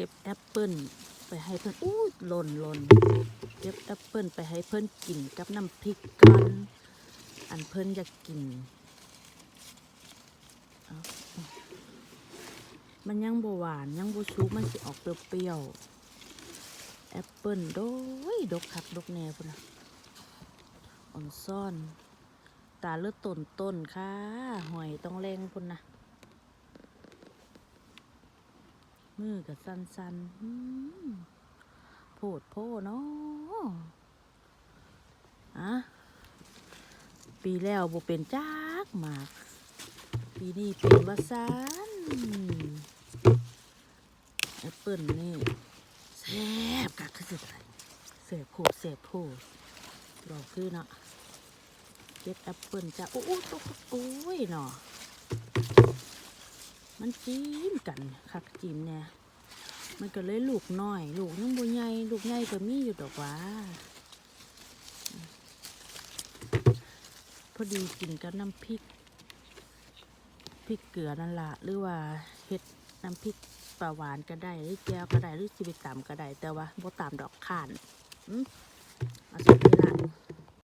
ก็บแอปเปิ้ลไปให้เพื่อนอู้หล่นหล่นเก็บแอปเปิ้ลไปให้เพื่อนกินกับน้ำพริกกันอันเพื่อนอยากกินมันยังบหวานยังบชุกมันสิออกเปรี้ยวๆแอปเปิ้ลโดยดกคักดกแน่พุ่นนะอ่อนซ่อน ตาเลือดต้นต้นค่ะ หอยต้องแรงพุ่นนะ มือกับสันสันๆโพดโพเนาะอะปีแล้วบ่เป็นจักหมาก ปีนี้เป็นวาซันแอปเปิลนี่แซ่บกักคือสิไรเสพโพดเสพโพดรอคือเนาะเก็บแอปเปิลจ้าโอ้โอ้โอ้ยเนาะ มันจิ้มกันคักจิ้มเนี่ยมันก็เลยลูกน้อย ลูกยังบ่ใหญ่ลูกใหญ่ก็มีอยู่ดอกว่าพอดีกินกับน้ำพริกพริกเกลือนั่นละหรือว่าเฮ็ดน้ำพริกปลาหวานก็ได้หรือแก้วก็ได้หรือสิไปตำก็ได้แต่ว่าบ่ตำดอกข่านอืมเอาสัก